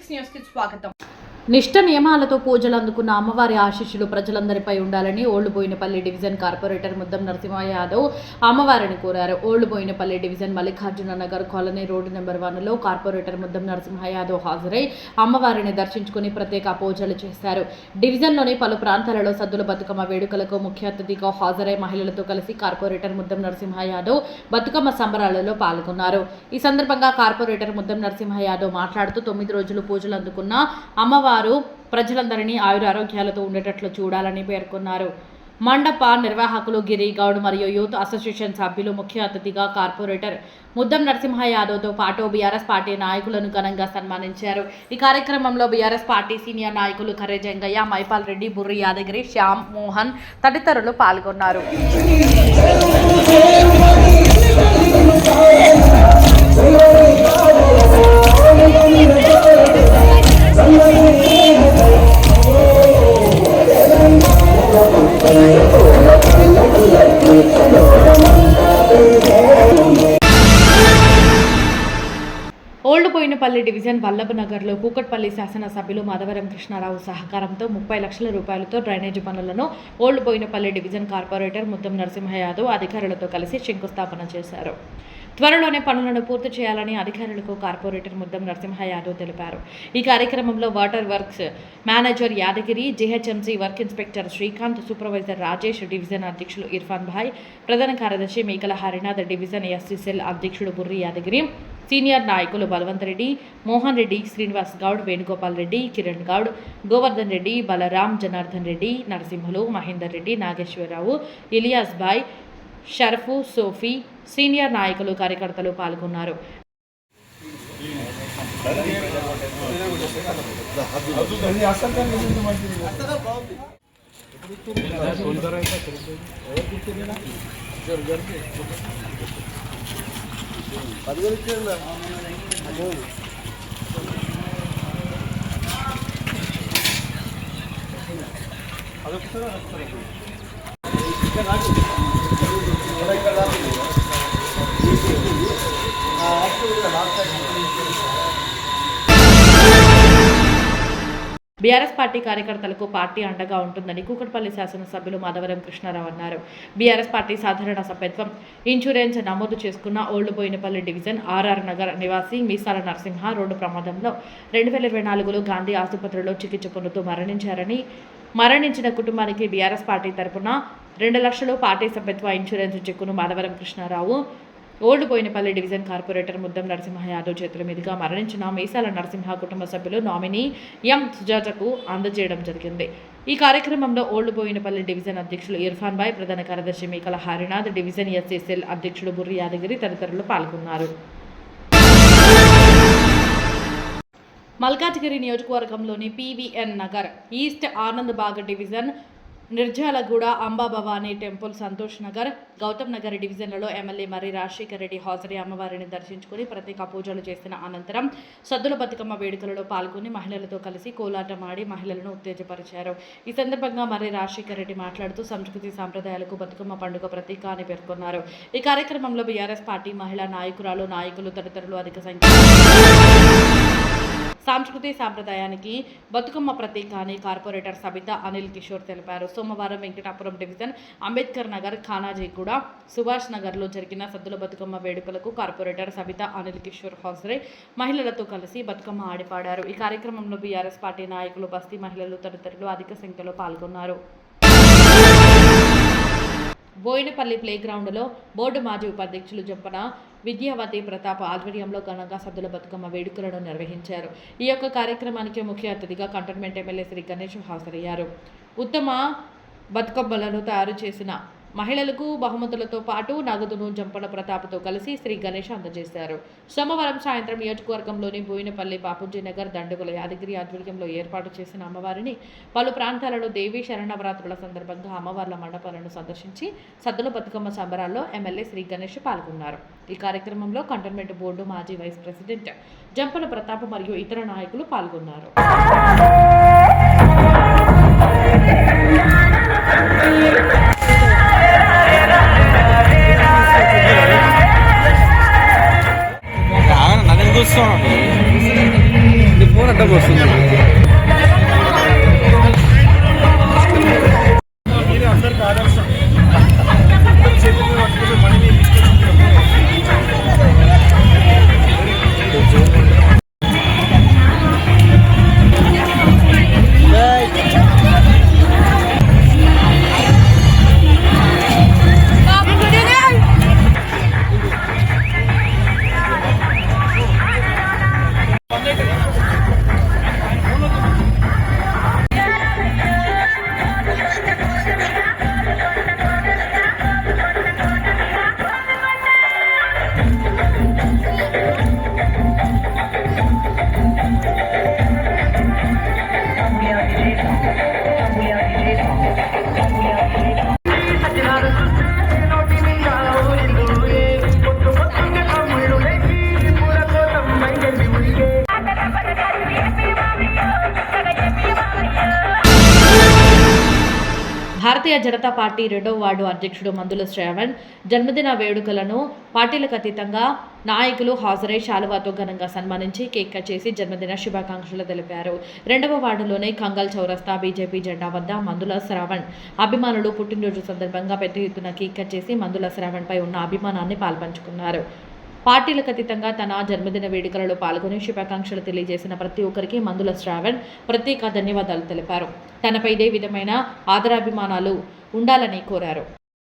с нее скидывается плакать там. నిష్ట నియమాలతో పూజలు అందుకున్న అమ్మవారి ఆశీస్సులు ప్రజలందరిపై ఉండాలని ఓళ్ళుబోయినపల్లి డివిజన్ కార్పొరేటర్ ముద్దం నరసింహ యాదవ్ అమ్మవారిని కోరారు. ఓళ్ళుబోయినపల్లి division Mallikarjuna Nagar colony road number వన్లో కార్పొరేటర్ ముద్దం నరసింహ యాదవ్ హాజరై అమ్మవారిని దర్శించుకుని ప్రత్యేక పూజలు చేశారు. డివిజన్లోని పలు ప్రాంతాలలో సద్దుల బతుకమ్మ వేడుకలకు ముఖ్య అతిథిగా హాజరై మహిళలతో కలిసి కార్పొరేటర్ ముద్దం నరసింహ యాదవ్ బతుకమ్మ సంబరాలలో పాల్గొన్నారు. ఈ సందర్భంగా కార్పొరేటర్ ముద్దం నరసింహ యాదవ్ మాట్లాడుతూ తొమ్మిది రోజులు పూజలు అందుకున్న అమ్మవారి ప్రజలందరినీ ఆయురారోగ్యాలతో ఉండేటట్లు చూడాలని పేర్కొన్నారు. మండప నిర్వాహకులు గిరి గౌడ్ మరియు యూత్ అసోసియేషన్ సభ్యులు ముఖ్య అతిథిగా కార్పొరేటర్ ముద్దం నరసింహ యాదవ్తో పాటు బీఆర్ఎస్ పార్టీ నాయకులను ఘనంగా సన్మానించారు. ఈ కార్యక్రమంలో బీఆర్ఎస్ పార్టీ సీనియర్ నాయకులు కర్రె జంగయ్య మైపాల్ రెడ్డి బుర్రి యాదగిరి శ్యామ్ మోహన్ తదితరులు పాల్గొన్నారు. బోయినపల్లి డివిజన్ వల్లభనగర్లో కూకట్పల్లి శాసనసభ్యులు మాధవరం కృష్ణారావు సహకారంతో ముప్పై లక్షల రూపాయలతో డ్రైనేజీ పనులను old Bowenpally division corporator Muddam Narasimha Yadav అధికారులతో కలిసి శంకుస్థాపన చేశారు. త్వరలోనే పనులను పూర్తి చేయాలని అధికారులకు కార్పొరేటర్ ముద్దం నరసింహ యాదవ్ తెలిపారు. ఈ కార్యక్రమంలో water works manager Yadagiri GHMC work inspector Srikanth supervisor Rajesh division అధ్యక్షులు ఇర్ఫాన్ భాయ్ ప్రధాన కార్యదర్శి మేకల హరినాథ్ డివిజన్ ఎస్సీసెల్ అధ్యక్షుడు బుర్రి యాదగిరి సీనియర్ నాయకులు బలవంత్ రెడ్డి మోహన్ రెడ్డి శ్రీనివాస్ గౌడ్ వేణుగోపాల్ రెడ్డి కిరణ్ గౌడ్ గోవర్ధన్ రెడ్డి బలరాం జనార్దన్ రెడ్డి నరసింహులు మహేందర్ రెడ్డి నాగేశ్వరరావు ఇలియాస్ బాయ్ షరఫు సోఫీ సీనియర్ నాయకులు కార్యకర్తలు పాల్గొన్నారు. బీఆర్ఎస్ పార్టీ కార్యకర్తలకు పార్టీ అండగా ఉంటుందని కూకట్పల్లి శాసనసభ్యులు మాధవరం కృష్ణారావు అన్నారు. బీఆర్ఎస్ పార్టీ సాధారణ సభ్యత్వం ఇన్సూరెన్స్ నమోదు చేసుకున్న Old Bowenpally division RR Nagar నివాసి మీసాల నరసింహ రోడ్డు ప్రమాదంలో రెండు వేల ఇరవై నాలుగులో గాంధీ ఆసుపత్రిలో చికిత్స పొందుతూ మరణించారని మరణించిన కుటుంబానికి బీఆర్ఎస్ పార్టీ తరపున రెండు లక్షలు పార్టీ సభ్యత్వ ఇన్సూరెన్స్ చెక్కును Madhavaram Krishnarao old Bowenpally division corporator Muddam Narasimha Yadav చేతుల మీదుగా మరణించిన మీసాల నరసింహ కుటుంబ సభ్యులు నామినీ ఎం. సుజాతకు అందజేయడం జరిగింది. ఈ కార్యక్రమంలో ఓల్డ్ బోయినపల్లి డివిజన్ అధ్యక్షులు ఇర్ఫాన్ బాయ్ ప్రధాన కార్యదర్శి మేకల హరినాథ్ డివిజన్ ఎస్ఎస్ఎల్ అధ్యక్షుడు బుర్రి యాదగిరి తదితరులు పాల్గొన్నారు. మల్కాజ్గిరి నియోజకవర్గంలోని PVN Nagar east Anand Bagh division Nirjalaguda Ambabhavani temple Santosh Nagar Gautam Nagar డివిజన్లలో ఎమ్మెల్యే మర్రి రాజశేఖర్ రెడ్డి హాజరై అమ్మవారిని దర్శించుకుని ప్రత్యేక పూజలు చేసిన అనంతరం సద్దుల బతుకమ్మ వేడుకలలో పాల్గొని మహిళలతో కలిసి కోలాటం ఆడి మహిళలను ఉత్తేజపరిచారు. ఈ సందర్భంగా మర్రి రాజశేఖర్ రెడ్డి మాట్లాడుతూ సంస్కృతి సాంప్రదాయాలకు బతుకమ్మ పండుగ ప్రతీక అని పేర్కొన్నారు. ఈ కార్యక్రమంలో బీఆర్ఎస్ పార్టీ మహిళా నాయకురాలు నాయకులు తదితరులు అధిక సంఖ్యలో సాంస్కృతి సాంప్రదాయానికి బతుకమ్మ ప్రతీక అని కార్పొరేటర్ సబిత అనిల్ కిషోర్ తెలిపారు. సోమవారం వెంకటాపురం డివిజన్ అంబేద్కర్ నగర్ ఖానాజీగూడ సుభాష్ నగర్లో జరిగిన సద్దుల బతుకమ్మ వేడుకలకు కార్పొరేటర్ సబిత అనిల్ కిషోర్ హాజరై మహిళలతో కలిసి బతుకమ్మ ఆడిపాడారు. ఈ కార్యక్రమంలో బీఆర్ఎస్ పార్టీ నాయకులు బస్తీ మహిళలు తదితరులు అధిక సంఖ్యలో పాల్గొన్నారు. బోయినపల్లి ప్లేగ్రౌండ్లో బోర్డు మాజీ ఉపాధ్యక్షులు జంపన విద్యావతి ప్రతాప్ ఆధ్వర్యంలో ఘనంగా సద్దుల బతుకమ్మ వేడుకలను నిర్వహించారు. ఈ యొక్క కార్యక్రమానికి ముఖ్య అతిథిగా కంటోన్మెంట్ ఎమ్మెల్యే శ్రీ గణేష్ హాజరయ్యారు. ఉత్తమ బతుకమ్మలను తయారు చేసిన మహిళలకు బహుమతులతో పాటు నగదును జంపన ప్రతాప్తో కలిసి శ్రీ గణేష్ అందజేశారు. సోమవారం సాయంత్రం నియోజకవర్గంలోని బోయినపల్లి బాపుజీ నగర్ దండుగుల యాదగిరి ఆధ్వర్యంలో ఏర్పాటు చేసిన అమ్మవారిని పలు ప్రాంతాలలో దేవీ శరణవరాత్రుల సందర్భంగా అమ్మవార్ల మండపాలను సందర్శించి సద్దుల బతుకమ్మ సంబరాల్లో ఎమ్మెల్యే శ్రీ గణేష్ పాల్గొన్నారు. ఈ కార్యక్రమంలో కంటోన్మెంట్ బోర్డు మాజీ వైస్ ప్రెసిడెంట్ జంపన ప్రతాప్ మరియు ఇతర నాయకులు పాల్గొన్నారు. acabou o som. Demora acabou. Bharatiya Janata party రెండవ వార్డు అధ్యక్షుడు మందుల శ్రావణ్ జన్మదిన వేడుకలను పార్టీలకు అతీతంగా నాయకులు హాజరై శాలువాతో ఘనంగా సన్మానించి కేక్ కట్ చేసి జన్మదిన శుభాకాంక్షలు తెలిపారు. రెండవ వార్డులోని కంగల్ చౌరస్తా బీజేపీ జెండా వద్ద మందుల శ్రావణ్ అభిమానులు పుట్టినరోజు సందర్భంగా పెద్ద ఎత్తున కేక్ కట్ చేసి మందుల శ్రావణ్ పై ఉన్న అభిమానాన్ని పాల్పంచుకున్నారు. పార్టీలకు అతీతంగా తన జన్మదిన వేడుకలలో పాల్గొని శుభాకాంక్షలు తెలియజేసిన ప్రతి ఒక్కరికి మందుల శ్రావణ్ ప్రత్యేక ధన్యవాదాలు తెలిపారు. తనపై ఇదే విధమైన ఆదరాభిమానాలు ఉండాలని కోరారు.